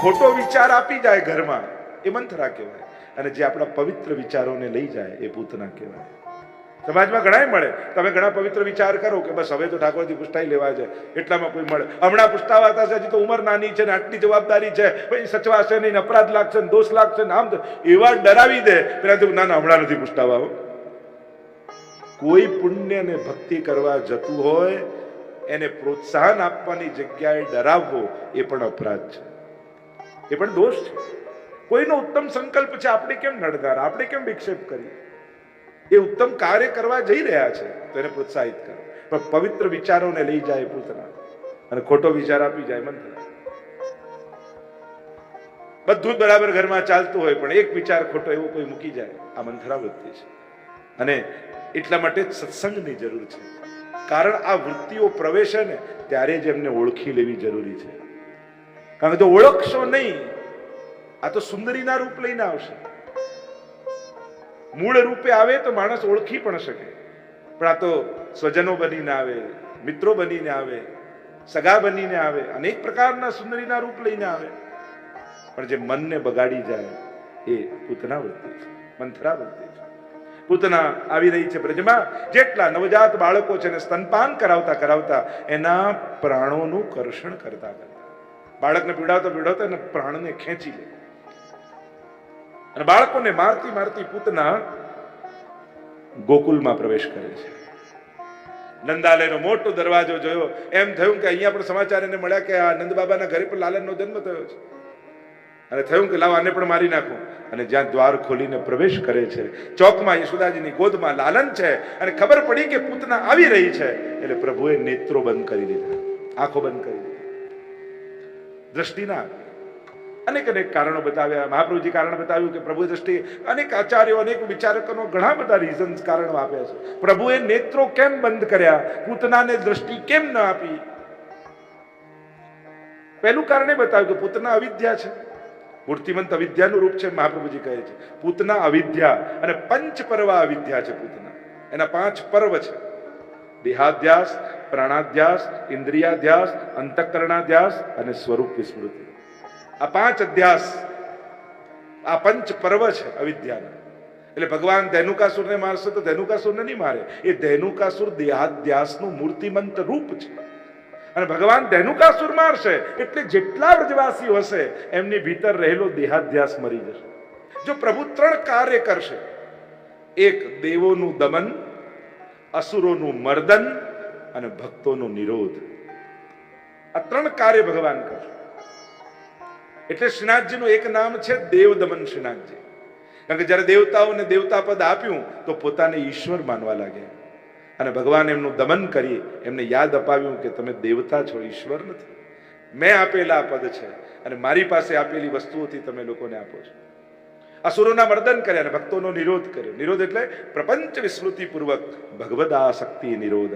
ખોટો વિચાર આપી જાય ઘરમાં, એ મંથરા કહેવાય. અને જે આપણા પવિત્ર વિચારોને લઈ જાય, એ પૂતના કહેવાય. સમાજમાં ઘણાય મળે. તમે ઘણા પવિત્ર વિચાર કરો કે બસ હવે તો ઠાકોરજી પુષ્ટાઈ લેવા છે, એટલામાં કોઈ મળે. હમણાં પુષ્ટાવાતા છે હજી તો ઉંમર નાની છે ને આટલી જવાબદારી છે, પછી સચવાશે નહીં અપરાધ લાગશે ને દોષ લાગશે ને આમ એવા ડરાવી દે. પેલા તો ના ના, હમણાં નથી પુષ્ટાવા. કોઈ પુણ્ય ને ભક્તિ કરવા જતું હોય, એને પ્રોત્સાહન આપવાની જગ્યાએ ડરાવવો એ પણ અપરાધ છે. એ પણ દોષ છે. કોઈનો ઉત્તમ સંકલ્પ છે, આપણે કેમ નડગાર? આપણે કેમ વિક્ષેપ કરીએ? એ ઉત્તમ કાર્ય કરવા જઈ રહ્યા છે, તો એને પ્રોત્સાહિત કરો. પણ પવિત્ર વિચારોને લઈ જાય પૂતના. અને ખોટો વિચાર આપી જાય મંત્ર બધું જ બરાબર ઘરમાં ચાલતું હોય, પણ એક વિચાર ખોટો એવો કોઈ મૂકી જાય, આ મંથરાવૃત્તિ છે. અને એટલા માટે સત્સંગની જરૂર છે. કારણ આ વૃત્તિઓ પ્રવેશે ને, ત્યારે જ એમને ઓળખી લેવી જરૂરી છે. કારણ કે જો ઓળખશો નહીં, આ તો સુંદરીના રૂપ લઈને આવશે. મૂળ રૂપે આવે તો માણસ ઓળખી પણ શકે. પણ આ તો સ્વજનો બનીને આવે, મિત્રો બનીને આવે, સગા બનીને આવે, અનેક પ્રકારના સુંદરીના રૂપ લઈને આવે. પણ જે મનને બગાડી જાય એ પૂતના વૃત્તિ છે, મંથરા વૃત્તિ છે. પૂતના આવી રહી છે બ્રજમાં. જેટલા નવજાત બાળકો છે ને સ્તનપાન કરાવતા કરાવતા એના પ્રાણોનું કરશણ કરતા કરતા. બાળકને પીડાવતા પીડાવતા એના પ્રાણને ખેંચી લે. અને બાળકોને મારતી મારતી પૂતના ગોકુલમાં પ્રવેશ કરે છે. નંદાલયનો મોટો દરવાજો જોયો. એમ થયું કે અહીંયા પણ સમાચાર એને મળ્યા કે આ નંદ બાબાના ઘરે પણ લાલનનો જન્મ થયો છે. અને થયું કે લાવ આને પણ મારી નાખું. અને જ્યાં દ્વાર ખોલીને પ્રવેશ કરે છે, ચોકમાં યશોદાજીની ગોદમાં લાલન છે. અને ખબર પડી કે પૂતના આવી રહી છે. એટલે પ્રભુએ નેત્રો બંધ કરી દીધા. આંખો બંધ કરી દીધી. દ્રષ્ટિ ના આપી અનેક અનેક કારણો બતાવ્યા. મહાપ્રભુજી કારણ બતાવ્યું કે પ્રભુ દ્રષ્ટિ અનેક આચાર્યો, અનેક વિચારકોનો ઘણા બધા રીઝન્સ કારણો આપ્યા છે. પ્રભુએ નેત્રો કેમ બંધ કર્યા? પૂતનાને દ્રષ્ટિ કેમ ન આપી? પહેલું કારણ બતાવ્યું કે પૂતના અવિદ્યા છે. મૂર્તિમંત અવિદ્યાનું રૂપ છે, મહાપ્રભુજી કહે છે. પૂતના અવિદ્યા અને પંચ પર્વ અવિદ્યા છે પૂતના. એના પાંચ પર્વ છે. દેહાધ્યાસ પ્રાણાધ્યાસ, ઇન્દ્રિયાધ્યાસ, અંતકરણાધ્યાસ અને સ્વરૂપ વિસ્મૃતિ. આ પાંચ અધ્યાસ, આ પંચ પર્વ છે અવિદ્યાના. એટલે ભગવાન ધેનુકાસુરને મારશે તો ધેનુકાસુરને નહીં મારે. એ ધેનુકાસુર દેહાધ્યાસનું મૂર્તિમંત રૂપ છે. અને ભગવાન ધેનુકાસુર મારશે એટલે જેટલા વ્રજવાસીઓ હશે, એમની ભીતર રહેલો દેહાધ્યાસ મરી જશે. જો પ્રભુ ત્રણ કાર્ય કરશે. એક, દેવોનું દમન, અસુરોનું મર્દન અને ભક્તોનો નિરોધ. આ ત્રણ કાર્ય ભગવાન કરશે એટલે શ્રીનાથજીનું એક નામ છે દેવ દમન શ્રીનાથજી. કારણ કે જ્યારે દેવતાઓને દેવતા પદ આપ્યું, તો પોતાને ઈશ્વર માનવા લાગ્યા. અને ભગવાન એમનું દમન કરી, એમને યાદ અપાવ્યું કે તમે દેવતા છો, ઈશ્વર નથી. મેં આપેલા પદ છે અને મારી પાસે આપેલી વસ્તુઓથી તમે લોકોને આપો છો. અસુરોના મર્દન કર્યા અને ભક્તોનો નિરોધ કર્યો. નિરોધ એટલે પ્રપંચ વિસ્મૃતિ પૂર્વક ભગવદા શક્તિ નિરોધ.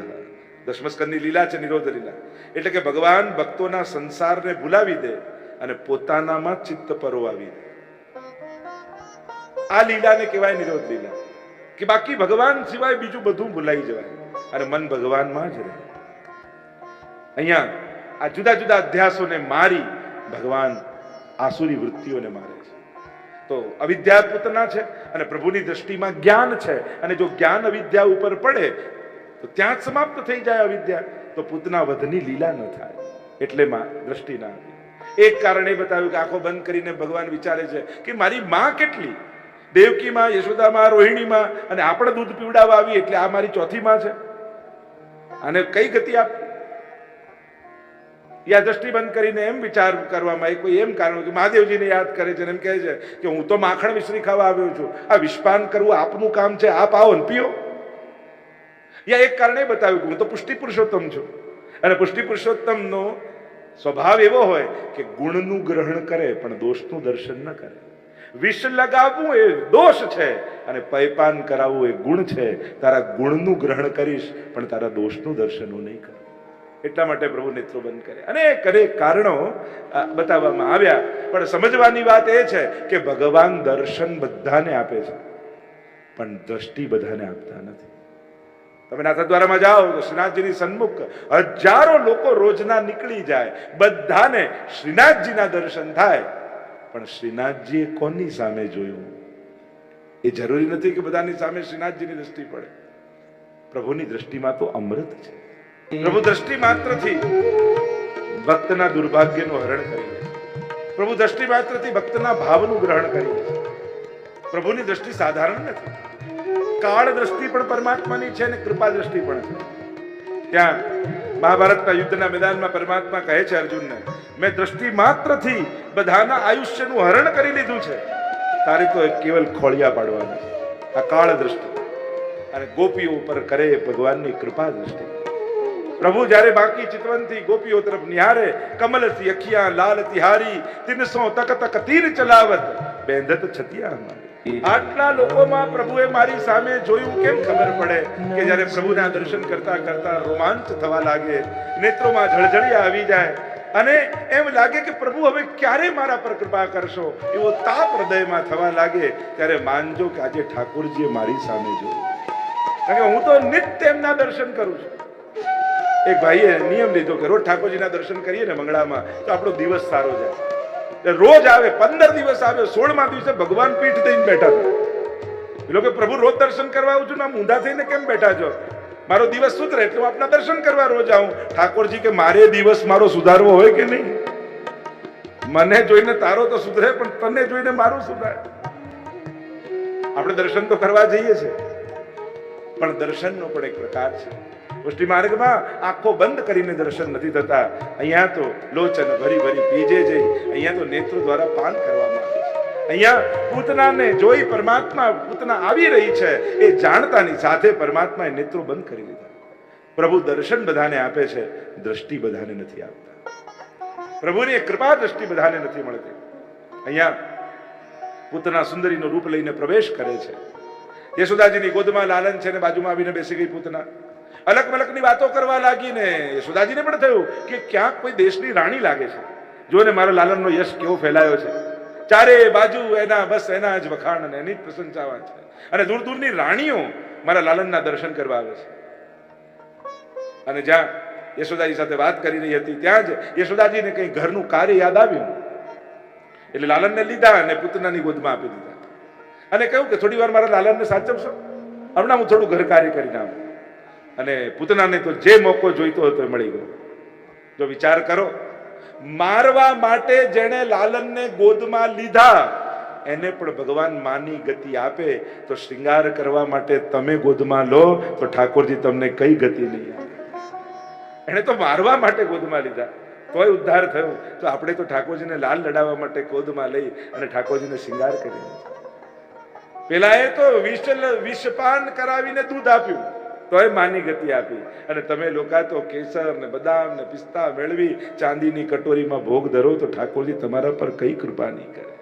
દશમસ્કંદની લીલા છે, નિરોધ લીલા. એટલે કે ભગવાન ભક્તોના સંસારને ભૂલાવી દે અને પોતાનામાં ચિત્ત પરોવાવી દે. આ લીલાને કહેવાય નિરોધ લીલા. કે બાકી ભગવાન સિવાય બીજું બધું ભૂલાઈ જવાય. અને મન ભગવાનમાં જ રહે. અહીંયા આ જુદા જુદા અધ્યાસોને મારી ભગવાન આસુરી વૃત્તિઓને મારે છે. તો અવિદ્યા પૂતના છે અને પ્રભુની દ્રષ્ટિમાં જ્ઞાન છે. અને જો જ્ઞાન અવિદ્યા ઉપર પડે તો ત્યાં સમાપ્ત થઈ જાય અવિદ્યા તો પૂતના વધની લીલા ન થાય. એટલે માં દ્રષ્ટિ ના એક કારણે બતાવ્યું કે આંખો બંધ કરીને ભગવાન વિચારે છે કે મારી માં કેટલી? દેવકીમાં યશોદામાં રોહિણીમાં અને આપણે દૂધ પીવડાવવા આવી એટલે આ મારી ચોથી માં છે. અને કઈ ગતિ આપ? યા દ્રષ્ટિ બંધ કરીને એમ વિચાર કરવામાં એ કોઈ એમ કારણ કે મહાદેવજીને યાદ કરે છે એમ કહે છે કે હું તો માખણ મિશ્રી ખાવા આવ્યો છું. આ વિષપાન કરવું આપનું કામ છે. આપ આવો ને પીઓ. યા એક કારણે બતાવ્યું કે હું તો પુષ્ટિ પુરુષોત્તમ છું. અને પુષ્ટિ પુરુષોત્તમનો સ્વભાવ એવો હોય કે ગુણનું ગ્રહણ કરે પણ દોષનું દર્શન ન કરે. વિષ લગાવવું એ દોષ છે અને પૈપાન કરાવવું એ ગુણ છે. તારા ગુણનું ગ્રહણ કરીશ પણ તારા દોષનું દર્શન હું નહીં કરું. એટલા માટે પ્રભુ નેત્રો બંધ કરે. અનેક અનેક કારણો બતાવવામાં આવ્યા. પણ સમજવાની વાત એ છે કે ભગવાન દર્શન બધાને આપે છે. પણ દ્રષ્ટિ બધાને આપતા નથી. તમે નાથદ્વારામાં જાઓ તો શ્રીનાથજીની સન્મુખ હજારો લોકો રોજના નીકળી જાય. બધાને શ્રીનાથજીના દર્શન થાય. પણ શ્રીનાથજીએ કોની સામે જોયું? એ જરૂરી નથી કે બધાની સામે શ્રીનાથજીની દ્રષ્ટિ પડે. પ્રભુની દ્રષ્ટિમાં તો અમૃત છે. પ્રભુ દ્રષ્ટિ માત્રથી ભક્તના દુર્ભાગ્યનું હરણ કરી પ્રભુ દ્રષ્ટિ માત્રથી ભક્તના ભાવનું ગ્રહણ કરી પ્રભુની દ્રષ્ટિ સાધારણ નથી. કાળ દ્રષ્ટિ પણ પરમાત્માની છે અને કૃપા દ્રષ્ટિ પણ છે. ત્યાં મહાભારતના યુદ્ધના મેદાનમાં પરમાત્મા કહે છે અર્જુનને, મેં દ્રષ્ટિ માત્રથી બધાના આયુષ્યનું હરણ કરી લીધું છે. તારે તો કેવલ ખોળિયા પાડવાની. આ કાળ દ્રષ્ટિ અને ગોપીઓ ઉપર કરે ભગવાનની કૃપા દ્રષ્ટિ. પ્રભુ જ્યારે બાકી ચિતવનથી ગોપીઓ તરફ નિહારે, કમલથી અખિયા લાલ તિહારી તિનસો તક તક તીર ચલાવત, બેંધત છતિયા અમારી. આટલા લોકોમાં પ્રભુએ મારી સામે જોયું કેમ ખબર પડે કે જ્યારે પ્રભુના દર્શન કરતા કરતા રોમાંચ થવા લાગે, નેત્રોમાં જળજળિયા આવી જાય. અને એમ લાગે કે પ્રભુ હવે ક્યારે મારા પર કૃપા કરશો? એવો તાપ હૃદયમાં થવા લાગે ત્યારે માનજો કે આજે ઠાકોરજીએ મારી સામે જોયું. કારણ કે હું તો નિત્ય એમના દર્શન કરું છું. એક ભાઈએ નિયમ લીધો કે રોજ ઠાકોરજીના દર્શન કરીએ ને મંગળામાં, તો આપણો દિવસ સારો જાય. રોજ આવે, પંદર દિવસ આવે, સોળમા દિવસે ભગવાન પીઠ થઈને બેઠા હતા એ લોકો પ્રભુ રોજ દર્શન કરવા આવું છું ને ઊંધા થઈને કેમ બેઠા છો? મારો દિવસ સુધરે એટલે હું આપના દર્શન કરવા રોજ આવું. ઠાકોરજી કે મારે દિવસ મારો સુધારવો હોય કે નહીં? મને જોઈને તારો તો સુધરે, પણ તને જોઈને મારું સુધારે. આપણે દર્શન તો કરવા જઈએ છીએ. પણ દર્શનનો પણ એક પ્રકાર છે. પુષ્ટિ માર્ગમાં આંખો બંધ કરીને દર્શન નથી થતા. અહીંયા તો લોચન ભરી ભરી પીજે જઈ, અહીંયા તો નેત્રો દ્વારા પાન કરવામાં આવે અહીંયા પૂતનાને જોઈ પરમાત્મા પૂતના આવી રહી છે, એ જાણતાની સાથે પરમાત્માએ નેત્રો બંધ કરી દીધા. પ્રભુ દર્શન બધાને આપે છે, દ્રષ્ટિ બધાને નથી આપતા. પ્રભુની કૃપા દ્રષ્ટિ બધાને નથી મળતી. અહીંયા પૂતના સુંદરીનું રૂપ લઈને પ્રવેશ કરે છે. યશોદાજીની ગોદમાં લાલન છે ને બાજુમાં આવીને બેસી ગઈ પૂતના. અલગ મલકની વાતો કરવા લાગી ને યશોદાજીને પણ થયું કે ક્યાંક કોઈ દેશની રાણી લાગે છે. જો ને મારા લાલનનો યશ કેવો ફેલાયો છે. ચારે બાજુ એના બસ એના જ વખાણ અને એની જ પ્રશંસા છે. અને દૂર દૂરની રાણીઓ મારા લાલનના દર્શન કરવા આવે છે. અને જ્યાં યશોદાજી સાથે વાત કરી રહી હતી, ત્યાં જ યશોદાજીને કંઈ ઘરનું કાર્ય યાદ આવ્યું. એટલે લાલનને લીધા અને પૂતનાની ગોદમાં આપી દીધા. અને કહ્યું કે થોડી વાર મારા લાલનને સાચવશો? હમણાં હું થોડું ઘર કાર્ય કરીને આવું અને પૂતનાને તો જે મોકો જોઈતો હતો એ મળી ગયો. જો વિચાર કરો, મારવા માટે જેણે લાલનને ગોદમાં લીધા, એને પણ ભગવાન માની ગતિ આપે, તો શ્રૃંગાર કરવા માટે તમે ગોદમાં લો, તો ઠાકોરજી તમને કઈ ગતિ નહીં એણે તો મારવા માટે ગોદમાં લીધા. તોય ઉદ્ધાર થયો. તો આપણે તો ઠાકોરજીને લાલ લડાવવા માટે ગોદમાં લઈ અને ઠાકોરજીને શિંગાર કરી. પેલા એ તો વિષ વિષપાન કરાવીને દૂધ આપ્યું. તોય માની ગતિ આપી. અને તમે લોકો તો કેસર ને બદામ ને પિસ્તા મેળવી ચાંદીની કટોરીમાં ભોગ ધરો તો ઠાકોરજી તમારા પર કઈ કૃપા નહીં કરે.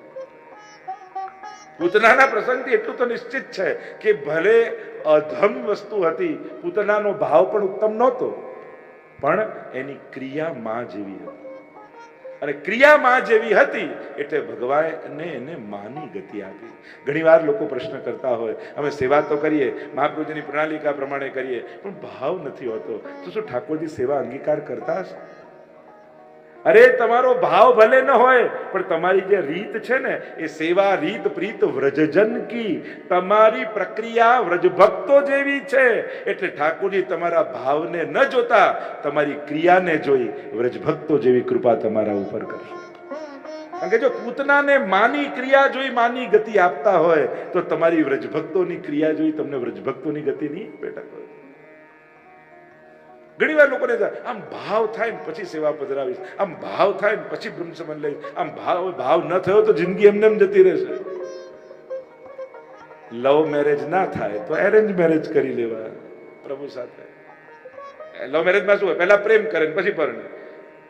પૂતનાના પ્રસંગથી એટલું તો નિશ્ચિત છે કે ભલે અધમ વસ્તુ હતી, પૂતનાનો ભાવ પણ ઉત્તમ નહોતો. પણ એની ક્રિયા માં જેવી હતી. અને ક્રિયામાં જેવી હતી, એટલે ભગવાને એને માની ગતિ આપી. ઘણીવાર લોકો પ્રશ્ન કરતા હોય, અમે સેવા તો કરીએ, મહાપ્રભુજીની પ્રણાલિકા પ્રમાણે કરીએ, પણ ભાવ નથી હોતો. તો શું ઠાકોરજી સેવા અંગીકાર કરતા હશે? અરે, તમારો ભાવ ભલે ન હોય, પણ તમારી જે રીત છે ને, એ સેવા રીત પ્રીત વ્રજજન કી. તમારી પ્રક્રિયા વ્રજભક્તો જેવી છે. એટલે ઠાકોરજી તમારા ભાવને ન જોતા, તમારી ક્રિયાને જોઈ વ્રજભક્તો જેવી કૃપા તમારા ઉપર કરશે. કારણ કે જો પૂતનાને માની ક્રિયા જોઈ માની ગતિ આપતા હોય, તો તમારી વ્રજભક્તોની ક્રિયા જોઈ તમને વ્રજભક્તોની ગતિ નહીં હોય. ઘણી વાર લોકોને આમ ભાવ થાય ને પછી સેવા પધરાવીશ, આમ ભાવ થાય ને પછી બ્રહ્મ લઈશ, આમ ભાવ ભાવ ન થયો તો જિંદગી એમને એમ જતી રહેશે. લવ મેરેજ ના થાય તો એરેન્જ મેરેજ કરી લેવા, પ્રભુ સાથે. લવ મેરેજમાં શું હોય? પહેલા પ્રેમ કરે ને પછી પરણે.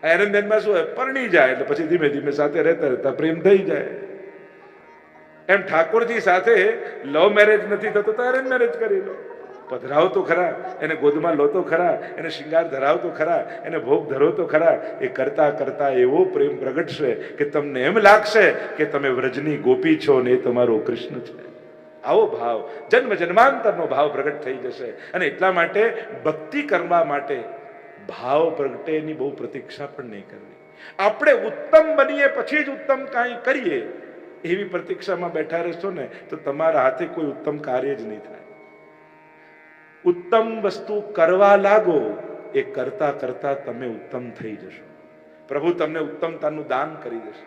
એરેન્જ મેરેજમાં શું હોય? પરણી જાય એટલે પછી ધીમે ધીમે સાથે રહેતા રહેતા પ્રેમ થઈ જાય. એમ ઠાકોરજી સાથે લવ મેરેજ નથી થતો તો એરેન્જ મેરેજ કરી લો. પધરાવો તો ખરા, એને ગોદમાં લો તો ખરા, એને શિંગાર ધરાવ તો ખરા, એને ભોગ ધરો તો ખરા, એ કરતા કરતા એવો પ્રેમ પ્રગટશે કે તમને એમ લાગશે કે તમે વ્રજની ગોપી છો ને એ તમારો કૃષ્ણ છે. આવો ભાવ, જન્મ જન્માંતરનો ભાવ પ્રગટ થઈ જશે. અને એટલા માટે ભક્તિ કરવા માટે ભાવ પ્રગટે એની બહુ પ્રતીક્ષા પણ નહીં કરવી. આપણે ઉત્તમ બનીએ, પછી જ ઉત્તમ કાંઈ કરીએ, એવી પ્રતીક્ષામાં બેઠા રહેશો ને, તો તમારા હાથે કોઈ ઉત્તમ કાર્ય જ નહીં થાય. ઉત્તમ વસ્તુ કરવા લાગો, એ કરતા કરતા તમે ઉત્તમ થઈ જશો. પ્રભુ, તમને ઉત્તમતાનું દાન કરી દેશે.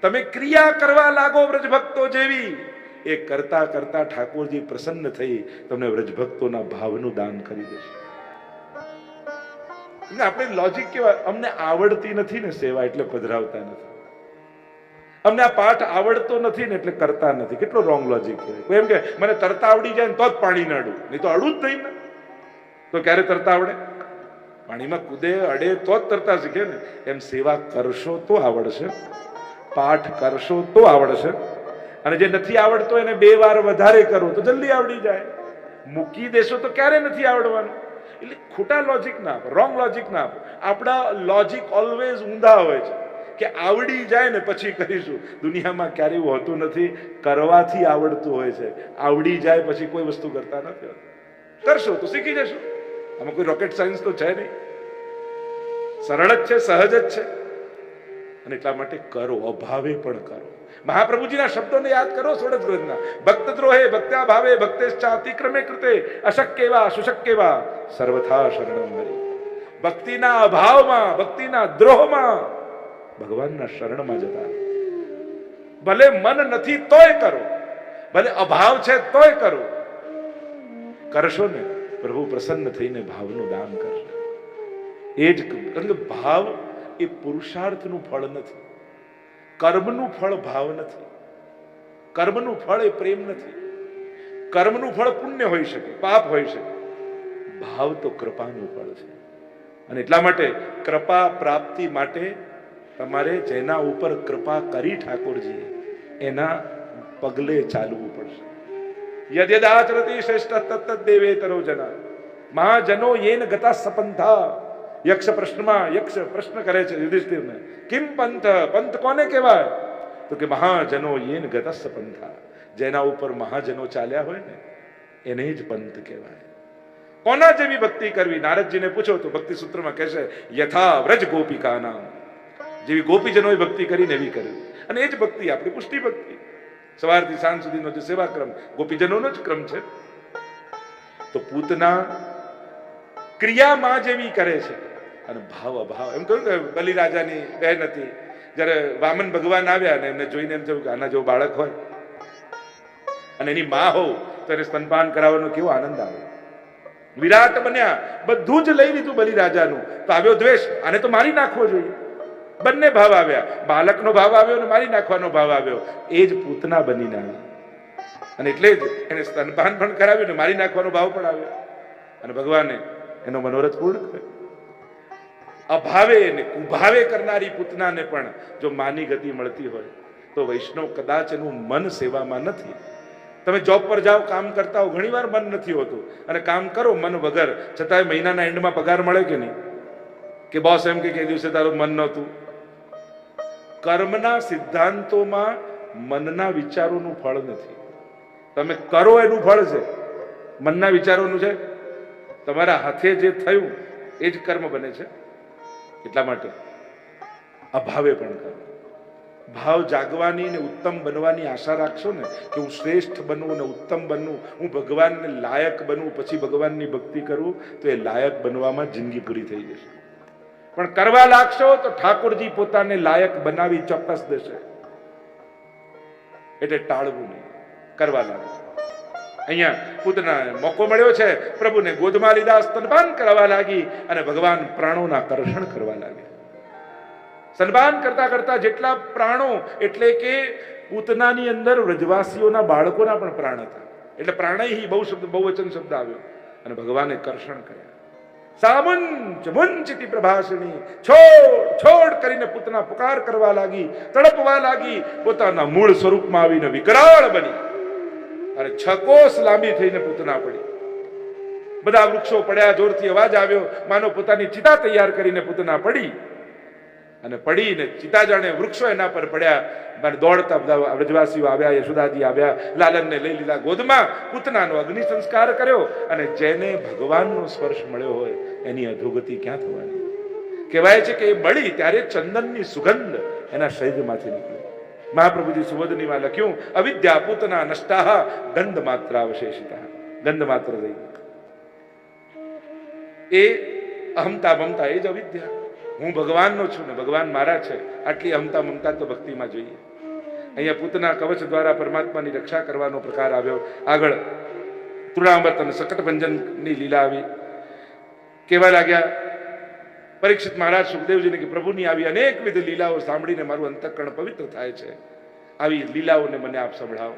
તમે ક્રિયા કરવા લાગો વ્રજભક્તો જેવી, એ કરતા કરતા ઠાકોરજી પ્રસન્ન થઈ તમને વ્રજભક્તોના ભાવનું દાન કરી દેશે. આપણે લોજિક કેવા, અમને આવડતી નથી ને સેવા, એટલે પધરાવતા નથી. અમને આ પાઠ આવડતો નથી ને એટલે કરતા નથી. કેટલો રોંગ લોજિક એમ કે મને તરતા આવડી જાય ને તો જ પાણી ન અડું નહીં તો અડું જ નહીં ને. તો ક્યારે તરતા આવડે? પાણીમાં કૂદે, અડે તો જ તરતા શીખે ને. એમ સેવા કરશો તો આવડશે. પાઠ કરશો તો આવડશે. અને જે નથી આવડતો એને બે વાર વધારે કરો તો જલ્દી આવડી જાય. મૂકી દેશો તો ક્યારે નથી આવડવાનું? એટલે ખોટા લોજિક ના આપો રોંગ લોજિક ના આપો. આપણા લોજિક ઓલવેઝ ઊંધા હોય છે. કે આવડી જાય ને પછી કરીશું. દુનિયામાં ક્યારેય હોતું નથી, કરવાથી આવડતું હોય છે. આવડી જાય પછી કોઈ વસ્તુ કરતા નથી કરશો તો શીખી જશો. આમાં કોઈ રોકેટ સાયન્સ તો છે નહીં. સરળ જ છે, સહજ જ છે. અને એટલા માટે કરો, અભાવે પણ કરો. મહાપ્રભુજીના શબ્દોને યાદ કરો સોળજ ગ્રંથના ભક્ત દ્રોહે ભક્ત્યા ભાવે ભક્તેશ્ચા અતિક્રમે કૃતે, અશક્યવા, સુશક્યવા, સર્વથા શરણમ ભક્તિના અભાવમાં, ભક્તિના દ્રોહમાં ભગવાનના શરણમાં જતા ભલે મન નથી તોય કરો, ભલે અભાવ છે તોય કરો. કરશો ને, પ્રભુ પ્રસન્ન થઈને ભાવનું દાન કરશે એ જ કારણ કે ભાવ એ પુરુષાર્થનું ફળ નથી, કર્મનું ફળ ભાવ નથી, કર્મનું ફળ એ પ્રેમ નથી, કર્મનું ફળ પુણ્ય હોઈ શકે, પાપ હોઈ શકે. ભાવ તો કૃપાનું ફળ છે. અને એટલા માટે કૃપા પ્રાપ્તિ માટે તમારે જેના ઉપર કૃપા કરી ઠાકોરજીએ, એના પગલે ચાલવું પડશે. યદ્યદાચરતિ શ્રેષ્ઠ તત્ત દેવેતરો જના. મહાજનો યેન ગતા સપંથા. યક્ષ પ્રશ્નમાં, યક્ષ પ્રશ્ન કરે છે યુધિષ્ઠિરને. કિમ પંથ? પંથ કોને કહેવાય? તો કે મહાજનો યેન ગતા પંથા જેના ઉપર મહાજનો ચાલ્યા હોય ને, એને જ પંથ કહેવાય. કોના જેવી ભક્તિ કરવી? નારદજીને પૂછો તો ભક્તિ સૂત્રમાં કહેશે, યથા વ્રજ ગોપિકા નામ જેવી ગોપીજનોએ ભક્તિ કરીને એવી કરવી અને એ જ ભક્તિ, આપણી પુષ્ટિ ભક્તિ. સવારથી સાંજ સુધીનો જે સેવા ક્રમ ગોપીજનોનો જ ક્રમ છે. તો પૂતના ક્રિયામાં જેવી કરે છે. અને ભાવ અભાવ. એમ કહ્યું કે બલિરાજાની બહેન હતી. જ્યારે વામન ભગવાન આવ્યા અને એમને જોઈને એમ થયું કે આના જેવો બાળક હોય. અને એની મા હોવ તો એને સ્તનપાન કરાવવાનો કેવો આનંદ આવે. વિરાટ બન્યા. બધું જ લઈ લીધું બલિરાજાનું. તો આવ્યો દ્વેષ. આને તો મારી નાખવો જોઈએ. બંને ભાવ આવ્યા. બાલકનો ભાવ આવ્યો અને મારી નાખવાનો ભાવ આવ્યો. એ જ પૂતના બનીને આવી. અને એટલે જ એને સ્તનપાન પણ કરાવ્યું ને મારી નાખવાનો ભાવ પણ આવ્યો. અને ભગવાને એનો મનોરથ પૂર્ણ કર્યો. અભાવે ને કુભાવે કરનારી પૂતનાને પણ જો માની ગતિ મળતી હોય, તો વૈષ્ણવ કદાચ એનું મન સેવામાં નથી. તમે જોબ પર જાઓ, કામ કરતા હો, ઘણીવાર મન નથી હોતું. અને કામ કરો મન વગર, છતાંય મહિનાના એન્ડમાં પગાર મળે કે નહીં? કે બોસ એમ કે દિવસે તારું મન નહોતું? કર્મના સિદ્ધાંતોમાં મનના વિચારોનું ફળ નથી. તમે કરો એનું ફળ છે. મનના વિચારોનું છે. તમારા હાથે જે થયું, એ જ કર્મ બને છે. એટલા માટે અભાવે પણ કરો. ભાવ જાગવાની ને ઉત્તમ બનવાની આશા રાખશો ને કે હું શ્રેષ્ઠ બનવું ને ઉત્તમ બનવું, હું ભગવાનને લાયક બનવું, પછી ભગવાનની ભક્તિ કરું, તો એ લાયક બનવામાં જિંદગી પૂરી થઈ જશે. પણ કરવા લાગશો તો ઠાકોરજી પોતાને લાયક બનાવી ચોક્કસ દેશે. એટલે ટાળવું નહીં. કરવા લાગો અહીંયા પૂતના મોકો મળ્યો છે. પ્રભુને ગોદમાં લીધા સ્તનપાન કરવા લાગી અને ભગવાન પ્રાણોના કર્ષણ કરવા લાગ્યા સન્માન કરતા કરતા જેટલા પ્રાણો, એટલે કે પૂતનાની અંદર વ્રજવાસીઓના બાળકોના પણ પ્રાણ હતા. એટલે પ્રાણય બહુ શબ્દ, બહુવચન શબ્દ આવ્યો. અને ભગવાને કર્ષણ કર્યા. સામંચ મુંચિતિ પ્રભાષણી છોડ છોડ કરીને પૂતના પુકાર કરવા લાગી, તડપવા લાગી, પોતાના મૂળ સ્વરૂપમાં આવીને વિકરાળ બની. અને છકોસ લાંબી થઈને પૂતના પડી. બધા વૃક્ષો પડ્યા, જોરથી અવાજ આવ્યો. માનો પોતાની ચિતા તૈયાર કરીને પૂતના પડી. અને પડીને ચિતા જાણે વૃક્ષો એના પર પડ્યા. અને દોડતા બધા વ્રજવાસીઓ આવ્યા, યશોદાજી આવ્યા, લાલનને લઈ લીધા ગોદમાં. પૂતનાનો અગ્નિ સંસ્કાર કર્યો અને જેને ભગવાનનો સ્પર્શ મળ્યો હોય એની અધોગતિ ક્યાં થવાની? કહેવાય છે કે એ બળી ત્યારે ચંદનની સુગંધ એના શરીરમાંથી નીકળી. મહાપ્રભુજી સુવદનીમાં લખ્યું, અવિદ્યા પૂતના નષ્ટાહ ગંધ માત્ર અવશેષિતા ગંધ માત્ર રહી એ અહમતા મમતા એ જ અવિદ્યા. હું ભગવાનનો છું ને ભગવાન મારા છે. આટલી અહમતા મમતા તો ભક્તિમાં જોઈએ. અહીંયા પૂતના કવચ દ્વારા પરમાત્માની રક્ષા કરવાનો પ્રકાર આવ્યો. આગળ તૃણામૃત અને શકટભંજનની લીલા આવી. કેવા લાગ્યા, પરીક્ષિત મહારાજ, સુખદેવજીને કે પ્રભુની આવી અનેકવિધ લીલાઓ સાંભળીને મારું અંતઃકરણ પવિત્ર થાય છે. આવી લીલાઓને મને આપ સંભળાવો.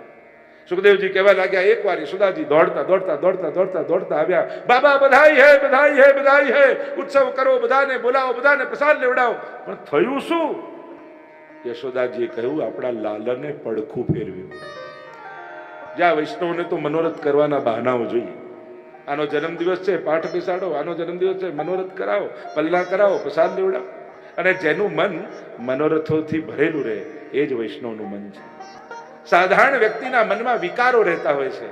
સુખદેવજી કહેવા લાગ્યા એક વાર યશોદાજી દોડતા દોડતા દોડતા દોડતા દોડતા આવ્યા. બાબા બધાઈ હે બધાઈ હે બધાઈ હે. ઉત્સવ કરો, બધાને બોલાવો, બધાને પ્રસાદ લેવડાવો. પણ થયું શું? યશોદાજીએ કહ્યું, આપણા લાલને પડખું ફેરવ્યું. જ્યાં વૈષ્ણવને તો મનોરથ કરવાના બહાનાઓ જોઈએ. આનો જન્મદિવસ છે, પાઠ બેસાડો આનો જન્મદિવસ છે, મનોરથ કરાવો, પલ્લા કરાવો, પ્રસાદ લેવડાવો. અને જેનું મન મનોરથોથી ભરેલું રહે, એ જ વૈષ્ણવનું મન છે. સાધારણ વ્યક્તિના મનમાં વિકારો રહેતા હોય છે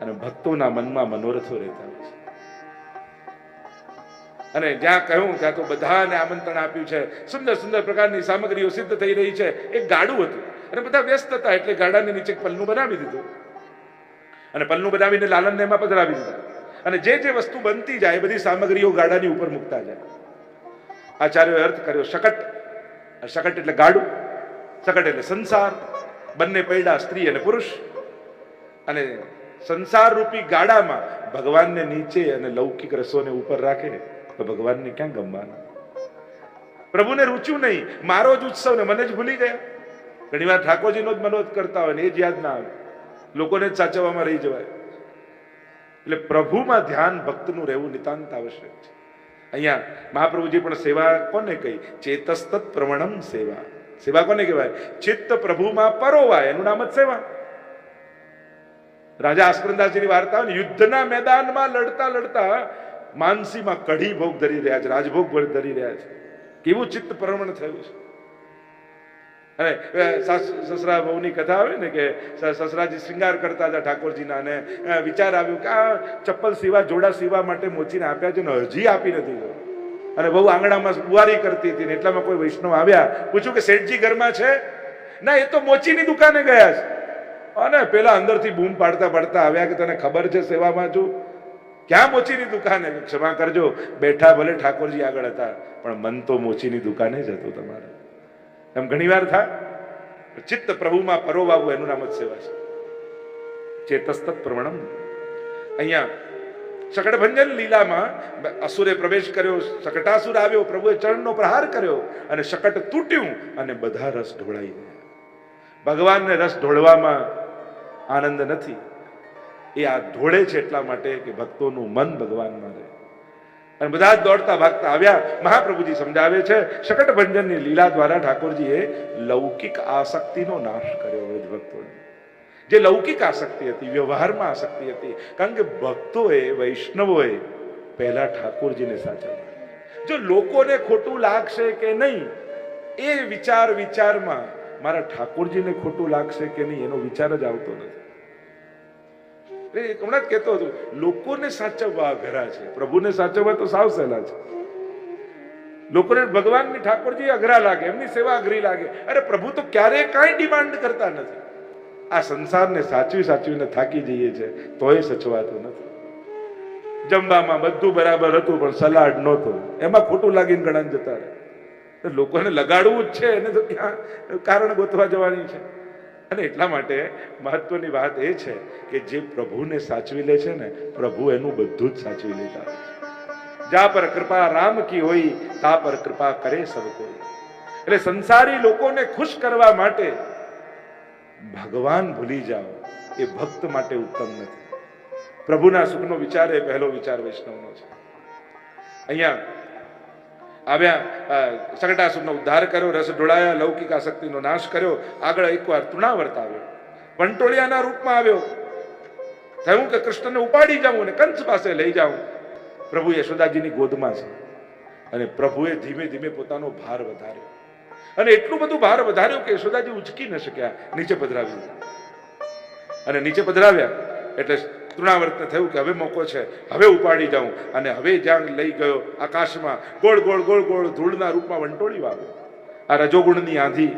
અને ભક્તોના મનમાં મનોરથો રહેતા હોય છે. અને જ્યાં કહ્યું, ત્યાં તો બધાને આમંત્રણ આપ્યું છે. સુંદર સુંદર પ્રકારની સામગ્રીઓ સિદ્ધ થઈ રહી છે. એક ગાડું હતું. અને બધા વ્યસ્ત હતા એટલે ગાડાની નીચે પલ્લું બનાવી દીધું. અને પલ્લું બનાવીને લાલનને એમાં પધરાવી દીધા. અને જે જે વસ્તુ બનતી જાય બધી સામગ્રીઓ ગાડાની ઉપર મૂકતા જાય. આચાર્યોએ અર્થ કર્યો, શકટ. શકટ એટલે ગાડું, શકટ એટલે સંસાર. બંને પૈડા, સ્ત્રી અને પુરુષ. અને સંસાર રૂપી ગાડામાં ભગવાનને નીચે અને લૌકિક રસોને ઉપર રાખે તો ભગવાનને ક્યાં ગમવાના? પ્રભુને રૂચ્યું નહીં, મારો જ ઉત્સવ ને મને જ ભૂલી ગયા. ઘણીવાર ઠાકોરજીનો જ મનોજ કરતા હોય ને એ જ યાદ ના આવે. લોકોને જ સાચવવામાં રહી જવાય. એટલે પ્રભુમાં ધ્યાન ભક્તનું રહેવું નિતાંત આવશ્યક છે. અહીંયા મહાપ્રભુજી પણ સેવા કોને કહી? ચેતસ્તત પ્રવણમ સેવા. સેવા કોને કહેવાય? ચિત્ત પ્રભુમાં પરોવાય, એનું નામ જ સેવા. રાજા આસ્કંદાસજીની વાર્તા યુદ્ધના મેદાનમાં લડતા લડતા માનસીમાં કઢી ભોગ ધરી રહ્યા છે, રાજભોગ ભોગ ધરી રહ્યા છે. કેવું ચિત્ત પ્રવણ થયું છે. અ, સસરા બહુની કથા આવે ને કે સસરાજી શ્રીંગાર કરતા હતા ઠાકોરજીના ને વિચાર આવ્યો કે આ ચપ્પલ સીવા જોડા સીવા માટે મોચીને આપ્યા છે ને હજી આપી નથી અને બહુ આંગણામાં બુવારી કરતી હતી ને એટલામાં કોઈ વૈષ્ણવ આવ્યા પૂછ્યું કે શેઠજી ઘરમાં છે? ના એ તો મોચીની દુકાને ગયા છે. અને પેલા અંદરથી બૂમ પાડતા પાડતા આવ્યા કે તને ખબર છે સેવામાં છું ક્યાં મોચીની દુકાને? ક્ષમા કરજો બેઠા ભલે ઠાકોરજી આગળ હતા પણ મન તો મોચીની દુકાને જ હતું તમારે. એમ ઘણી વાર થાય. ચિત્ત પ્રભુમાં પરોવાવું એનું નામ જ સેવા છે. ચેતસ્તત પ્રવણમ. અહીંયા શકટભંજન લીલામાં અસુરે પ્રવેશ કર્યો શકટાસુર આવ્યો, પ્રભુએ ચરણનો પ્રહાર કર્યો અને શકટ તૂટ્યું અને બધા રસ ઢોળાઈ ગયા. ભગવાનને રસ ઢોળવામાં આનંદ નથી. એ આ ઢોળે છે એટલા માટે કે ભક્તોનું મન ભગવાનમાં રહે. અને બધા જ દોડતા ભાગતા આવ્યા. મહાપ્રભુજી સમજાવે છે, શકટભંજનની લીલા દ્વારા ઠાકોરજીએ લૌકિક આસક્તિનો નાશ કર્યો વેદ ભક્તોને જે લૌકિક આસક્તિ હતી, વ્યવહારમાં આસક્તિ હતી, કારણ કે ભક્તોએ, વૈષ્ણવોએ પહેલા ઠાકોરજીને સાચવવા. જો લોકોને ખોટું લાગશે કે નહીં, એ વિચાર વિચારમાં મારા ઠાકોરજીને ખોટું લાગશે કે નહીં, એનો વિચાર જ આવતો નથી. હમણાં જ કહેતો હતો, લોકોને સાચવવા અઘરા છે. પ્રભુને સાચવવા તો સાવ સહેલા છે. લોકોને ભગવાનની ઠાકોરજી અઘરા લાગે, એમની સેવા અઘરી લાગે. અરે પ્રભુ તો ક્યારેય કાંઈ ડિમાન્ડ કરતા નથી. આ સંસારને સાચવી સાચવીને થાકી જઈએ છે, તોય સચવાતું નથી. જમવામાં બધું બરાબર હતું, પણ સલાડ નહોતો. એમાં ખોટું લાગીને ગણાને જતા રહે લોકોને લગાડવું જ છે, એને તો ક્યાં, કારણ ગોતવા જવાની છે. અને એટલા માટે મહત્વની વાત એ છે કે જે પ્રભુને સાચવી લે છે ને, પ્રભુ એનું બધું જ સાચવી લેતા જ્યાં પર કૃપા રામ કી હોય, તા પર કૃપા કરે સબ કોઈ. એટલે સંસારી લોકોને ખુશ કરવા માટે ભગવાન ભૂલી જાઓ, એ ભક્ત માટે ઉત્તમ નથી. પ્રભુના સુખનો વિચાર એ પહેલો વિચાર વૈષ્ણવનો છે. અહીંયા આવ્યા સંકટાસુરનો ઉદ્ધાર કર્યો, રસ ઢોળાયા, લૌકિક આસક્તિનો નાશ કર્યો, આગળ એકવાર તૃણાવર્ત આવ્યો. વંટોળિયાના રૂપમાં આવ્યો. થયું કે કૃષ્ણને ઉપાડી જાઉં અને કંસ પાસે લઈ જાઉં. પ્રભુ યશોદાજીની ગોદમાં છે. અને પ્રભુએ ધીમે ધીમે પોતાનો ભાર વધાર્યો. અને એટલું બધું ભાર વધાર્યો કે યશોદાજી ઉચકી ન શક્યા, નીચે પધરાવ્યું અને નીચે પધરાવ્યા, એટલે તૃણાવર્તને થયું કે હવે મોકો છે, હવે ઉપાડી જાઉં. અને હવે જ્યાં લઈ ગયો આકાશમાં, ગોળ ગોળ ગોળ ગોળ ધૂળના રૂપમાં વંટોળી વાવ્યો આ રજોગુણની આંધી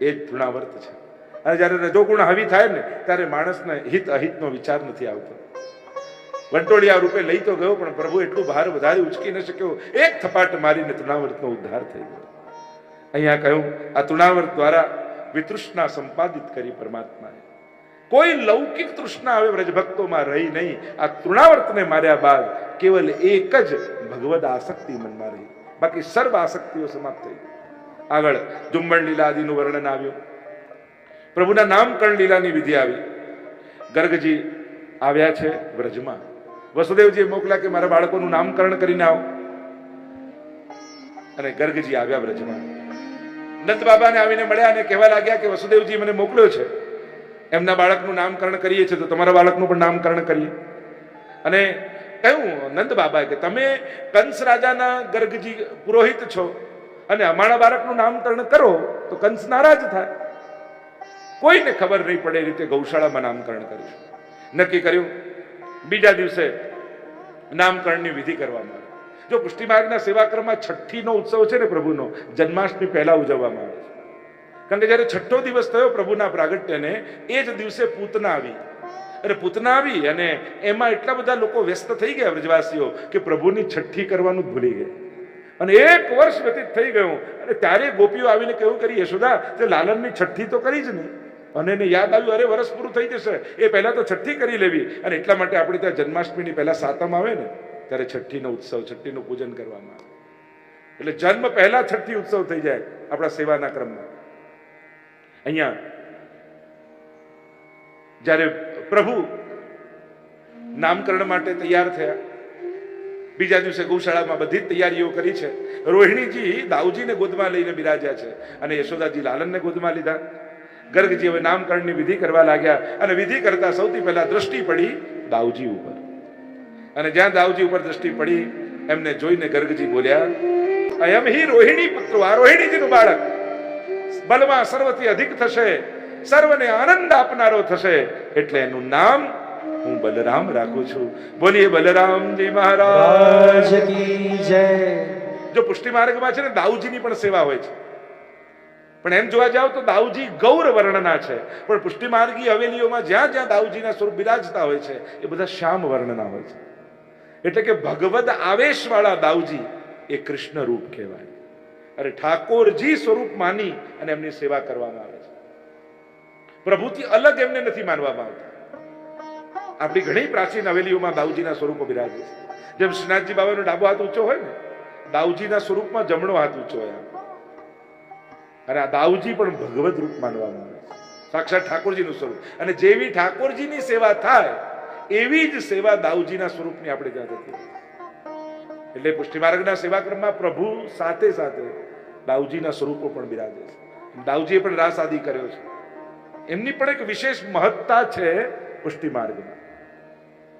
એ જ તૃણાવર્ત છે. અને જ્યારે રજોગુણ હાવી થાય ને, ત્યારે માણસને હિત અહિતનો વિચાર નથી આવતો. વંટોળિયા રૂપે લઈ તો ગયો, પણ પ્રભુ એટલું ભાર વધારે ઉચકી ન શક્યો. એક થપાટ મારીને તૃણાવર્તનો ઉદ્ધાર થઈ ગયો. અહીંયા કહ્યું, આ તૃણાવર્ત દ્વારા વિતૃષ્ણા સંપાદિત કરી પરમાત્માએ. કોઈ લૌકિક તૃષ્ણા હવે વ્રજભક્તોમાં રહી નહીં. આ તૃણાવર્તને માર્યા બાદ કેવલ એક જ ભગવદ આસક્તિ મનમાં રહી. બાકી સર્વ આસક્તિઓ સમાપ્ત થઈ આગળ જુંબણ લીલા આદિનું વર્ણન આવ્યું. પ્રભુના નામકરણ લીલાની વિધિ આવી. ગર્ગજી આવ્યા છે વ્રજમાં. વસુદેવજીએ મોકલ્યા કે મારા બાળકોનું નામકરણ કરીને આવો. અને ગર્ગજી આવ્યા વ્રજમાં. નંદ બાબાને આવીને મળ્યા અને કહેવા લાગ્યા કે વસુદેવજી મને મોકલ્યો છે. એમના બાળકનું નામકરણ કરીએ છીએ તો તમારા બાળકનું પણ નામકરણ કરીએ. અને કહ્યું નંદ બાબાએ કે તમે કંસ રાજાના ગર્ગજી પુરોહિત છો અને અમારા બાળકનું નામકરણ કરો તો કંસ નારાજ થાય. કોઈને ખબર નહીં પડે એ રીતે ગૌશાળામાં નામકરણ કરીશું નક્કી કર્યું? બીજા દિવસે નામકરણની વિધિ કરવામાં આવી. જો પુષ્ટિ માર્ગના સેવાક્રમમાં છઠ્ઠીનો ઉત્સવ છે ને પ્રભુનો, જન્માષ્ટમી પહેલા ઉજવવામાં આવે. કારણ કે જ્યારે છઠ્ઠો દિવસ થયો પ્રભુના પ્રાગટ્યને, એ જ દિવસે પૂતના આવી. અને પૂતના આવી અને એમાં એટલા બધા લોકો વ્યસ્ત થઈ ગયા વ્રજવાસીઓ કે પ્રભુની છઠ્ઠી કરવાનું ભૂલી ગયા. અને એક વર્ષ વ્યતીત થઈ ગયું. અને ત્યારે ગોપીઓ આવીને કેવું કરી, યશોદા, તે લાલનની છઠ્ઠી તો કરી જ નહીં અને એને યાદ આવ્યું, અરે, વર્ષ પૂરું થઈ જશે. એ પહેલાં તો છઠ્ઠી કરી લેવી. અને એટલા માટે આપણે ત્યાં જન્માષ્ટમીની પહેલાં સાતમ આવે ને, ત્યારે છઠ્ઠીનો ઉત્સવ, છઠ્ઠીનું પૂજન કરવામાં આવે. એટલે જન્મ પહેલાં છઠ્ઠી ઉત્સવ થઈ જાય આપણા સેવાના ક્રમમાં. અહીંયા જ્યારે પ્રભુ નામકરણ માટે તૈયાર થયા, બીજા દિવસે ગૌશાળામાં બધી જ તૈયારીઓ કરી છે. રોહિણીજી દાઉજીને ગોદમાં લઈને બિરાજ્યા છે અને યશોદાજી લાલનને ગોદમાં લીધા. ગર્ગજી હવે નામકરણની વિધિ કરવા લાગ્યા અને વિધિ કરતા સૌથી પહેલા દ્રષ્ટિ પડી દાઉજી ઉપર. અને જ્યાં દાઉજી ઉપર દ્રષ્ટિ પડી, એમને જોઈને ગર્ગજી બોલ્યા, અયમ હિ રોહિણી પુત્રો આ રોહિણીજીનું બાળક. બલમાં સર્વથી અધિક થશે સર્વને આનંદ આપનારો થશે એટલે એનું નામ હું બલરામ રાખું છું. બોલીએ બલરામજી મહારાજ. કી જય. જો પુષ્ટિ માર્ગમાં છે ને દાઉજીની પણ સેવા હોય છે. પણ એમ જોવા જાવ તો દાઉજી ગૌર વર્ણના છે. પણ પુષ્ટિ માર્ગી હવેલીઓમાં જ્યાં જ્યાં દાઉજીના સ્વરૂપ બિરાજતા હોય છે એ બધા શ્યામ વર્ણના હોય છે. એટલે કે ભગવદ આવેશવાળા દાઉજી એ કૃષ્ણ રૂપ કહેવાય. અરે ઠાકોરજી સ્વરૂપ માની અને એમની સેવા કરવામાં આવે છે. પ્રભુથી અલગ એમને નથી માનવામાં આવતા. આપણી ઘણી પ્રાચીન હવેલીઓમાં દાઉજીના સ્વરૂપો બિરાજે છે. જેમ શ્રીનાથજી બાબાનો ડાબો હાથ ઊંચો હોય ને દાઉજીના સ્વરૂપમાં જમણો હાથ ઊંચો હોય. અને આ દાઉજી પણ ભગવત રૂપ માનવામાં આવે છે. સાક્ષાત ઠાકોરજીનું સ્વરૂપ. અને જેવી ઠાકોરજીની સેવા થાય, એવી જ સેવા દાઉજીના સ્વરૂપની આપણે ત્યાં થતી એટલે પુષ્ટિ માર્ગના સેવાક્રમમાં પ્રભુ સાથે સાથે દાઉજીના સ્વરૂપો પણ બિરાજે છે. દાઉજીએ પણ રાસ આદિ કર્યો છે. એમની પણ એક વિશેષ મહત્તા છે પુષ્ટિ માર્ગમાં.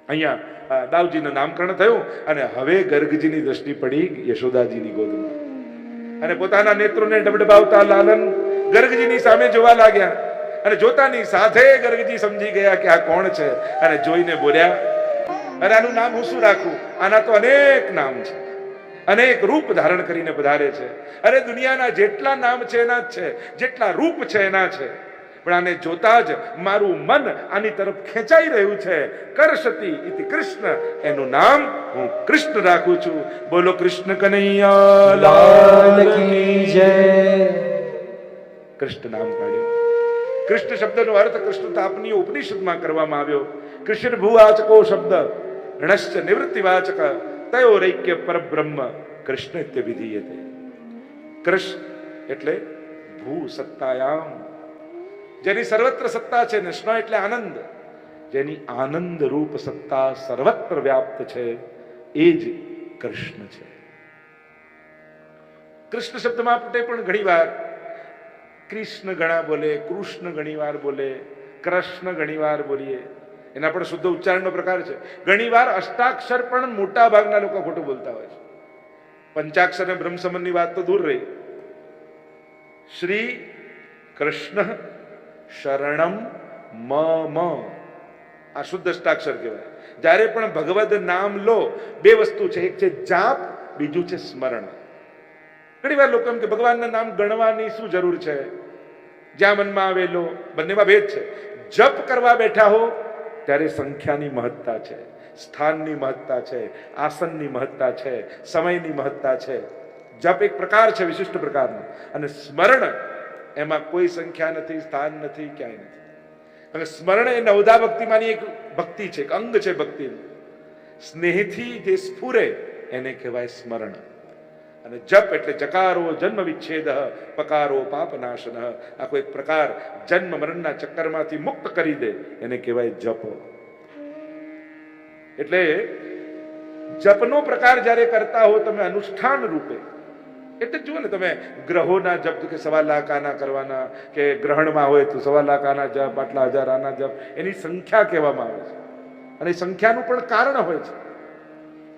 અહીંયા અ, દાઉજીનું નામકરણ થયું અને હવે ગર્ગજીની દ્રષ્ટિ પડી યશોદાજીની ગોદમાં. અને પોતાના નેત્રોને ડબડબાવતા લાલન ગર્ગજીની સામે જોવા લાગ્યા. અને જોતાની સાથે ગર્ગજી સમજી ગયા કે આ કોણ છે? અને જોઈને બોલ્યા અરે આનું નામ હું શું રાખું? આના તો અનેક નામ છે. અનેક રૂપ ધારણ કરીને પધારે છે. અરે દુનિયાના જેટલા નામ છે એના જ છે જેટલા રૂપ છે એના છે. પણ આને જોતા જ મારું મન આની તરફ ખેંચાઈ રહ્યું છે. કરશતી ઇતિ કૃષ્ણ એનું નામ હું કૃષ્ણ રાખું છું. બોલો કૃષ્ણ કનૈયા લાલ લાલ કી જય. કૃષ્ણ નામ કાઢ્યું કૃષ્ણ શબ્દનો અર્થ કૃષ્ણ તાપની ઉપનિષદમાં કરવામાં આવ્યો. કૃષ્ણ ભૂવાચકો શબ્દ ણશ્ચ નિવૃત્તિવાચક તયો રૈક્ય પરબ્રહ્મ કૃષ્ણ વિધીયતે કૃષ્ણ એટલે ભૂ સત્તાયામ જેની સર્વત્ર સત્તા છે ને સ્ન એટલે આનંદ જેની આનંદ રૂપ સત્તા સર્વત્ર વ્યાપ્ત છે એ જ કૃષ્ણ છે કૃષ્ણ શબ્દમાં આપણે પણ ઘણી વાર કૃષ્ણ ઘણા બોલે કૃષ્ણ ઘણી વાર બોલે કૃષ્ણ ઘણી વાર બોલીએ એના પણ શુદ્ધ ઉચ્ચારણનો પ્રકાર છે. ઘણી વાર અષ્ટાક્ષર પણ મોટા ભાગના લોકો ખોટું બોલતા હોય છે. પંચાક્ષર અને બ્રહ્મસમનની વાત તો દૂર રહી. શ્રી કૃષ્ણ શરણમ મમ. આ શુદ્ધ અષ્ટાક્ષર કહેવાય. જ્યારે પણ ભગવદ નામ લો, બે વસ્તુ છે. એક છે જાપ, બીજું છે સ્મરણ. ઘણી વાર લોકો એમ કે ભગવાનના નામ ગણવાની શું જરૂર છે? જ્યાં મનમાં આવેલો, બંનેમાં ભેદ છે. જપ કરવા બેઠા હો ત્યારે સંખ્યાની મહત્તા છે, સ્થાનની મહત્તા છે, આસનની મહત્તા છે, સમયની મહત્તા છે. જપ એક પ્રકાર છે, વિશિષ્ટ પ્રકારનો. અને સ્મરણ એમાં કોઈ સંખ્યા નથી, સ્થાન નથી, ક્યાંય નથી. અને સ્મરણ એ નવધા ભક્તિમાંની એક ભક્તિ છે, એક અંગ છે ભક્તિનું. સ્નેહથી જે સ્ફુરે એને કહેવાય સ્મરણ. અને જપ એટલે જકારો જન્મ વિચ્છેદ પકારો પાપનાશન. આખો એક પ્રકાર જન્મ મરણના ચક્કરમાંથી મુક્ત કરી દે. એને કહેવાય જપ. એટલે જપનો પ્રકાર જ્યારે કરતા હો તમે અનુષ્ઠાન રૂપે. એટલે જુઓ ને તમે ગ્રહોના જપ, કે સવા લાખ આના કરવાના, કે ગ્રહણમાં હોય તો સવા લાખ આના જપ, આટલા હજાર આના જપ, એની સંખ્યા કહેવામાં આવે છે. અને સંખ્યાનું પણ કારણ હોય છે.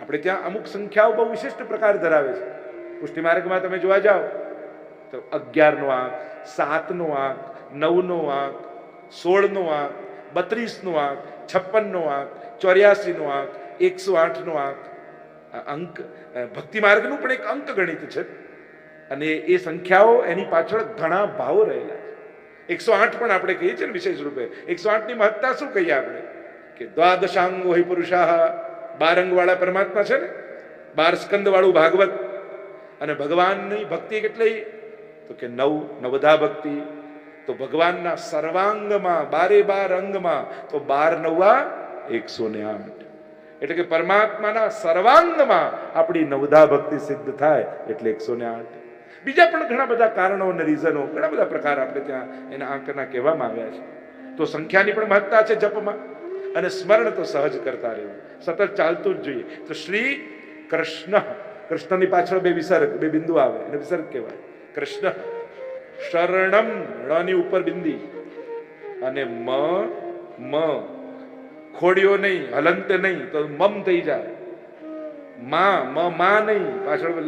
આપણે ત્યાં અમુક સંખ્યાઓ બહુ વિશિષ્ટ પ્રકાર ધરાવે છે. પુષ્ટિ માર્ગમાં તમે જોવા જાઓ, તો અગિયારનો આંક, સાતનો આંક, નવનો આંક, સોળનો આંક, બત્રીસનો આંક, છપ્પનનો આંક, ચોર્યાસીનો આંક, એકસો આઠનો આંક. અંક ભક્તિ માર્ગનું પણ એક અંક ગણિત છે. અને એ સંખ્યાઓ એની પાછળ ઘણા ભાવો રહેલા છે. એકસો આઠ પણ આપણે કહીએ છીએ ને વિશેષ રૂપે. એકસો આઠની મહત્તા શું કહીએ આપણે? કે દ્વાદશાંગો હિ પુરુષાહ બાર વાળા પરમાત્મા છે ને? બાર સ્કંદ વાળું ભાગવત અને ભગવાનની ભક્તિ કેટલી? તો કે નવ, નવધા ભક્તિ. તો ભગવાનના સર્વાંગમાં બારે બાર અંગમાં, તો બાર નવા એકસો ને આઠ એટલે કે પરમાત્માના સર્વાંગમાં આપણી નવધા ભક્તિ સિદ્ધ થાય એટલે એકસો ને આઠ બીજા પણ ઘણા બધા કારણો અને રીઝનો ઘણા બધા પ્રકાર આપણે ત્યાં એના આંકના કહેવામાં આવ્યા છે. તો સંખ્યાની પણ મહત્તા છે જપમાં. અને સ્મરણ તો સહજ કરતા રહેવું. સતત ચાલતું જ જોઈએ. તો શ્રી કૃષ્ણ કૃષ્ણની પાછળ બે વિસર્ગ, બે બિંદુ આવે, એને વિસર્ગ કહેવાય. કૃષ્ણ શરણમ ણની ઉપર બિંદી. અને મ મ. ખોડિયો નહીં, હલંત નહીં, તો મમ થઈ જાય. માં, મ, મા નહીં, પાછળ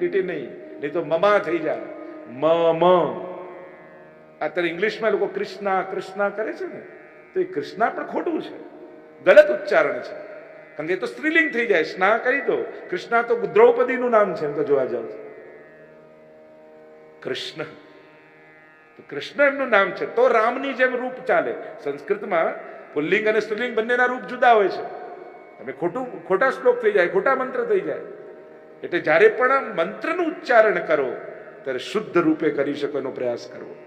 લીટી નહીં નહીં તો મમા થઈ જાય. મ મ. અત્યારે ઇંગ્લિશમાં લોકો કૃષ્ણા કૃષ્ણા કરે છે ને, તો એ કૃષ્ણા પણ ખોટું છે. ગલત ઉચ્ચારણ છે. કારણ કે એ તો સ્ત્રીલિંગ થઈ જાય સ્ના કરી દો. કૃષ્ણ તો દ્રૌપદીનું નામ છે, એમ તો જોવા જાવ કૃષ્ણ. કૃષ્ણ એમનું નામ છે. તો રામની જેમ રૂપ ચાલે. સંસ્કૃતમાં પુલ્લિંગ અને સ્ત્રીલિંગ બંનેના રૂપ જુદા હોય છે. તમે ખોટું, ખોટા શ્લોક થઈ જાય, ખોટા મંત્ર થઈ જાય. એટલે જ્યારે પણ મંત્રનું ઉચ્ચારણ કરો, ત્યારે શુદ્ધ રૂપે કરી શકો એનો પ્રયાસ કરવો.